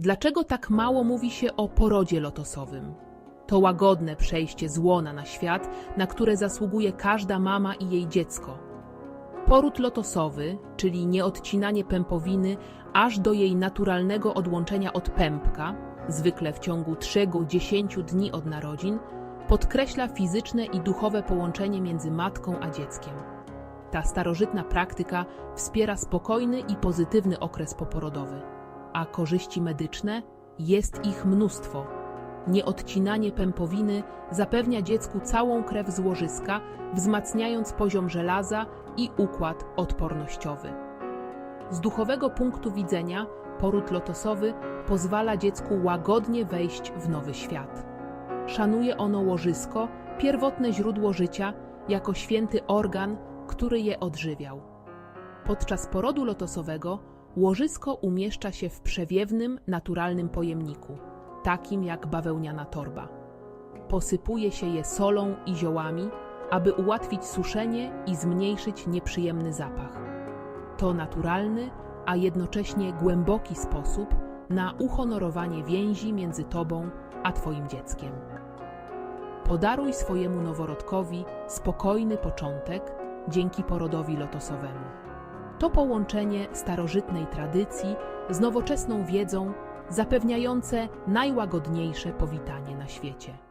Dlaczego tak mało mówi się o porodzie lotosowym? To łagodne przejście z łona na świat, na które zasługuje każda mama i jej dziecko. Poród lotosowy, czyli nieodcinanie pępowiny aż do jej naturalnego odłączenia od pępka, zwykle w ciągu 3-10 dni od narodzin, podkreśla fizyczne i duchowe połączenie między matką a dzieckiem. Ta starożytna praktyka wspiera spokojny i pozytywny okres poporodowy, a korzyści medyczne jest ich mnóstwo. Nieodcinanie pępowiny zapewnia dziecku całą krew z łożyska, wzmacniając poziom żelaza i układ odpornościowy. Z duchowego punktu widzenia poród lotosowy pozwala dziecku łagodnie wejść w nowy świat. Szanuje ono łożysko, pierwotne źródło życia, jako święty organ, który je odżywiał. Podczas porodu lotosowego łożysko umieszcza się w przewiewnym, naturalnym pojemniku, takim jak bawełniana torba. Posypuje się je solą i ziołami, aby ułatwić suszenie i zmniejszyć nieprzyjemny zapach. To naturalny, a jednocześnie głęboki sposób na uhonorowanie więzi między tobą a twoim dzieckiem. Podaruj swojemu noworodkowi spokojny początek dzięki porodowi lotosowemu. To połączenie starożytnej tradycji z nowoczesną wiedzą zapewniające najłagodniejsze powitanie na świecie.